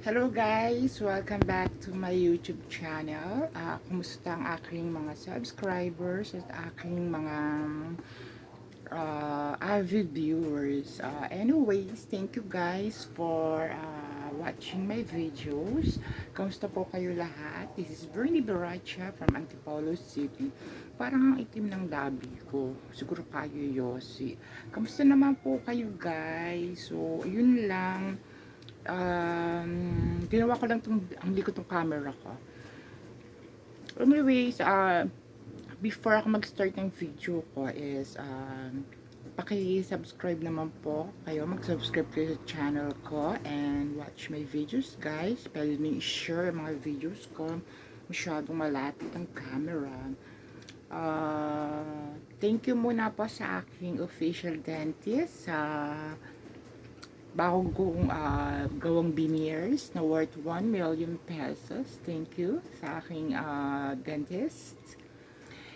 Hello guys! Welcome back to my YouTube channel. Ah, kumusta ang aking mga subscribers at aking mga uh, avid viewers. Ah, anyways, thank you guys for ah, watching my videos. Kamusta po kayo lahat? This is Bernie Baracha from Antipolo City. Parang ang itim ng labi ko. Siguro kayo Yossi. Kamusta naman po kayo guys? So, yun lang um, ginawa ko lang tong, ang likod tong camera ko. Anyways, uh, before ako mag-start ng video ko is, um, paki-subscribe naman po kayo. Mag-subscribe kayo sa channel ko and watch my videos, guys. Pwede nyo i-share mga videos ko. Masyadong malapit ang camera. Uh, thank you muna po sa aking official dentist sa bagong uh, gawang veneers na worth 1 million pesos. Thank you sa aking uh, dentist.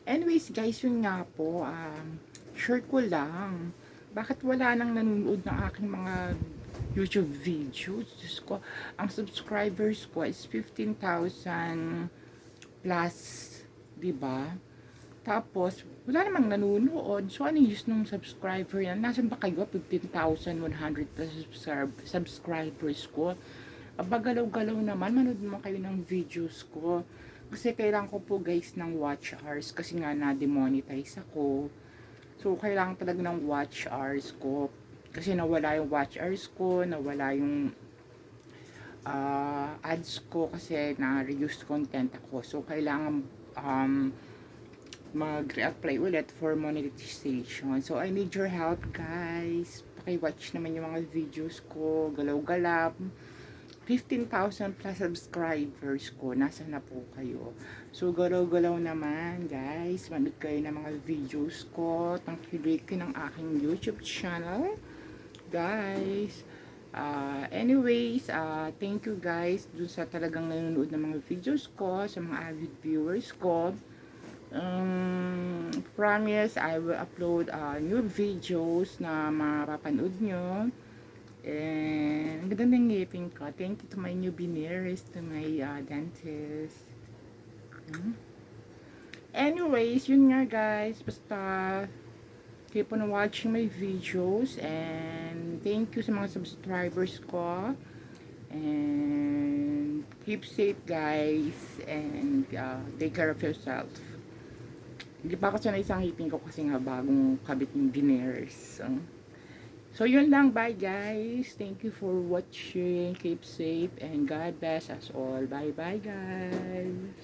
Anyways, guys, yun nga po, um, share ko lang. Bakit wala nang nanonood ng aking mga YouTube videos? Diyos ko, ang subscribers ko is 15,000 plus, di ba? Tapos, wala namang nanonood. So, ano use ng subscriber yan? Nasaan ba kayo? 15,100 plus subscribe- subscribers ko. Aba, galaw-galaw naman. Manood naman kayo ng videos ko. Kasi kailangan ko po guys ng watch hours. Kasi nga na-demonetize ako. So, kailangan talaga ng watch hours ko. Kasi nawala yung watch hours ko. Nawala yung uh, ads ko kasi na-reduced content ako. So, kailangan um, mag-reapply ulit for monetization. So, I need your help, guys. Paki-watch naman yung mga videos ko. Galaw-galap. 15,000 plus subscribers ko. Nasa na po kayo. So, galaw-galaw naman, guys. Manood kayo ng mga videos ko. Tangkilig ng aking YouTube channel. Guys. Uh, anyways, uh, thank you guys dun sa talagang nanonood ng mga videos ko, sa mga avid viewers ko. Um, promise, I will upload uh, new videos na mapapanood nyo. And ang ganda ng ngipin ko. Thank you to my new veneers, to my uh, dentist. Hmm? Anyways, yun nga guys. Basta, keep on watching my videos. And thank you sa mga subscribers ko. And keep safe guys. And uh, take care of yourself. Hindi pa ako sanay sa ngipin ko kasi nga bagong kabit ng veneers. So, yun lang. Bye, guys. Thank you for watching. Keep safe and God bless us all. Bye-bye, guys.